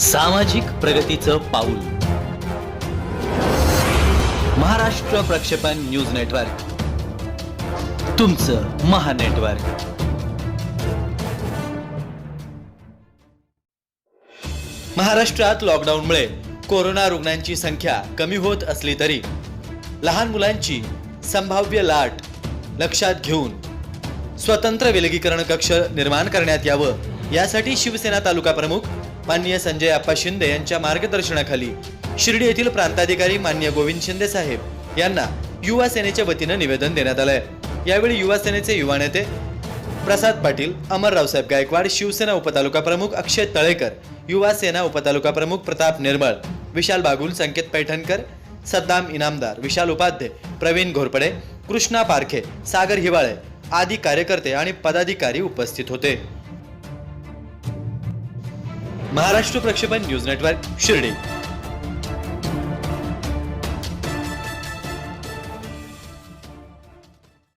सामाजिक प्रगतीचं पाऊल. महाराष्ट्र प्रक्षेपण न्यूज नेटवर्क. तुमचं महानेटवर्क महाराष्ट्रात लॉकडाऊनमुळे कोरोना रुग्णांची संख्या कमी होत असली तरी लहान मुलांची संभाव्य लाट लक्षात घेऊन स्वतंत्र विलगीकरण कक्ष निर्माण करण्यात यावं यासाठी शिवसेना तालुका प्रमुख माननीय संजय आप्पा शिंदे यांच्या मार्गदर्शनाखाली शिर्डी येथील प्रांताधिकारी मान्य गोविंद शिंदे साहेब यांना युवा सेनेच्या वतीनं निवेदन देण्यात आलंय. यावेळी युवा सेनेचे युवा नेते प्रसाद पाटील अमररावसाहेब गायकवाड शिवसेना उपतालुका प्रमुख अक्षय तळेकर युवा सेना उपतालुका प्रमुख प्रताप निर्मळ विशाल बागुल संकेत पैठणकर सद्दाम इनामदार विशाल उपाध्ये प्रवीण घोरपडे कृष्णा पारखे सागर हिवाळे आदी कार्यकर्ते आणि पदाधिकारी उपस्थित होते. महाराष्ट्र प्रक्षेपण न्यूज नेटवर्क शिर्डी.